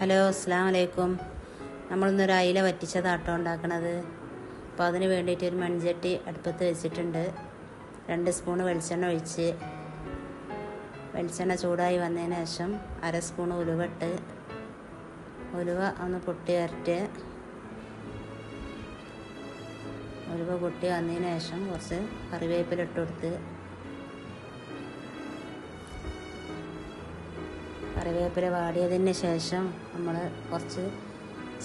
Hello അസ്സാം വലൈക്കും നമ്മളിന്നൊരു അയില വറ്റിച്ചതാട്ടോ ഉണ്ടാക്കണത്. അപ്പോൾ അതിന് വേണ്ടിയിട്ട് ഒരു മൺചട്ടി അടുപ്പത്ത് വെച്ചിട്ടുണ്ട്. രണ്ട് സ്പൂണ് വെളിച്ചെണ്ണ ഒഴിച്ച്. വെളിച്ചെണ്ണ ചൂടായി വന്നതിന് ശേഷം അര സ്പൂൺ ഉലുവ ഇട്ട് ഉലുവ ഒന്ന് പൊട്ടി വരട്ട്. ഉലുവ പൊട്ടി വന്നതിന് ശേഷം കുറച്ച് കറിവേപ്പില ഇട്ട് കൊടുത്ത് കറിവേപ്പില വാടിയതിന് ശേഷം നമ്മൾ കുറച്ച്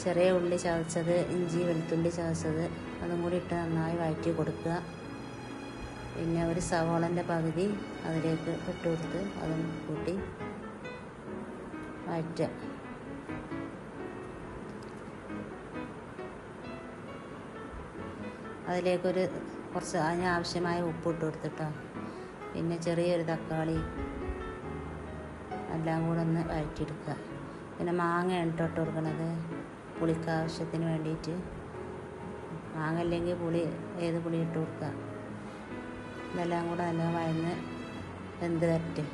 ചെറിയ ഉള്ളി ചതച്ചത് ഇഞ്ചി വെളുത്തുള്ളി ചതച്ചത് അതും കൂടി ഇട്ട് നന്നായി വഴറ്റി കൊടുക്കുക. പിന്നെ ഒരു സവോളന്റെ പകുതി അതിലേക്ക് ഇട്ട് കൊടുത്ത് അതും കൂട്ടി വഴറ്റുക. അതിലേക്കൊരു കുറച്ച് അതിനാവശ്യമായ ഉപ്പ് ഇട്ട് കൊടുത്തിട്ടോ. പിന്നെ ചെറിയൊരു തക്കാളി എല്ലാം കൂടെ ഒന്ന് വഴറ്റിയെടുക്കുക. പിന്നെ മാങ്ങ ഇട്ടോട്ട് കൊടുക്കണത് പുളിക്ക് ആവശ്യത്തിന് വേണ്ടിയിട്ട്. മാങ്ങ അല്ലെങ്കിൽ പുളി ഏത് പുളി ഇട്ട് കൊടുക്കുക. ഇതെല്ലാം കൂടെ നല്ല വഴന്ന് വെന്ത് വരട്ടെ.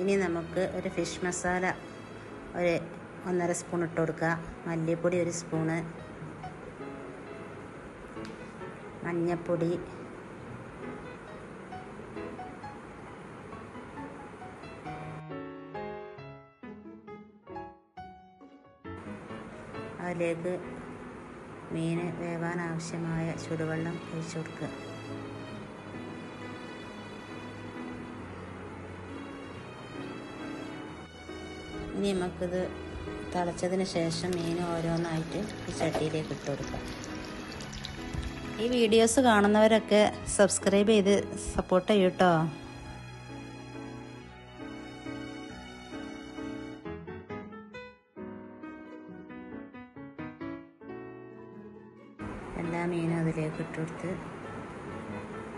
ഇനി നമുക്ക് ഒരു ഫിഷ് മസാല ഒരു ഒന്നര സ്പൂൺ ഇട്ട് കൊടുക്കുക. മല്ലിപ്പൊടി ഒരു സ്പൂണ്. മഞ്ഞൾപ്പൊടി അതിലേക്ക് മീൻ വേവാൻ ആവശ്യമായ ചുടുവെള്ളം ഒഴിച്ചു കൊടുക്കുക. ഇനി നമുക്കിത് തിളച്ചതിന് ശേഷം മീൻ ഓരോന്നായിട്ട് ഈ ചട്ടിയിലേക്ക് ഇട്ട് കൊടുക്കാം ഈ വീഡിയോസ് കാണുന്നവരൊക്കെ സബ്സ്ക്രൈബ് ചെയ്ത് സപ്പോർട്ട് ചെയ്യൂട്ടോ എല്ലാ മീനും അതിലേക്ക് ഇട്ടുകൊടുത്ത്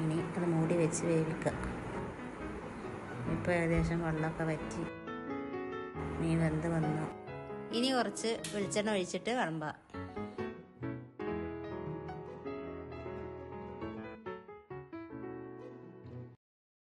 ഇനി അത് മൂടി വെച്ച് വേവിക്കുക. ഇപ്പോൾ ഏകദേശം വെള്ളമൊക്കെ വറ്റി. മീൻ വെന്ത് വന്നു. ഇനി കുറച്ച് വെളിച്ചെണ്ണ ഒഴിച്ചിട്ട് വിളമ്പാം.